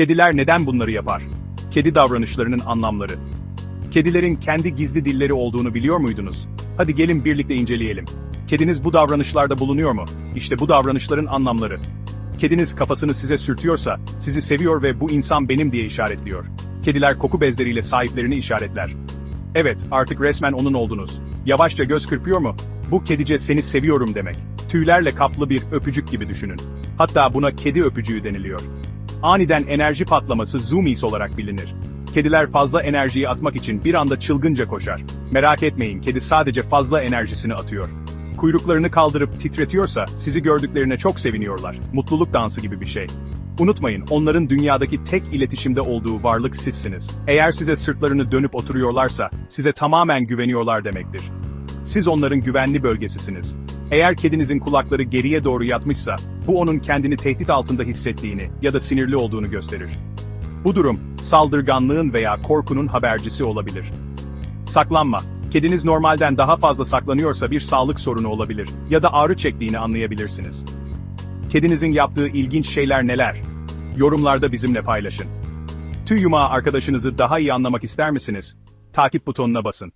Kediler neden bunları yapar? Kedi davranışlarının anlamları. Kedilerin kendi gizli dilleri olduğunu biliyor muydunuz? Hadi gelin birlikte inceleyelim. Kediniz bu davranışlarda bulunuyor mu? İşte bu davranışların anlamları. Kediniz kafasını size sürtüyorsa, sizi seviyor ve bu insan benim diye işaretliyor. Kediler koku bezleriyle sahiplerini işaretler. Evet, artık resmen onun oldunuz. Yavaşça göz kırpıyor mu? Bu kedice seni seviyorum demek. Tüylerle kaplı bir öpücük gibi düşünün. Hatta buna kedi öpücüğü deniliyor. Aniden enerji patlaması zoomies olarak bilinir. Kediler fazla enerjiyi atmak için bir anda çılgınca koşar. Merak etmeyin, kedi sadece fazla enerjisini atıyor. Kuyruklarını kaldırıp titretiyorsa, sizi gördüklerine çok seviniyorlar. Mutluluk dansı gibi bir şey. Unutmayın, onların dünyadaki tek iletişimde olduğu varlık sizsiniz. Eğer size sırtlarını dönüp oturuyorlarsa, size tamamen güveniyorlar demektir. Siz onların güvenli bölgesisiniz. Eğer kedinizin kulakları geriye doğru yatmışsa, bu onun kendini tehdit altında hissettiğini ya da sinirli olduğunu gösterir. Bu durum, saldırganlığın veya korkunun habercisi olabilir. Saklanma. Kediniz normalden daha fazla saklanıyorsa bir sağlık sorunu olabilir ya da ağrı çektiğini anlayabilirsiniz. Kedinizin yaptığı ilginç şeyler neler? Yorumlarda bizimle paylaşın. Tüy yumağı arkadaşınızı daha iyi anlamak ister misiniz? Takip butonuna basın.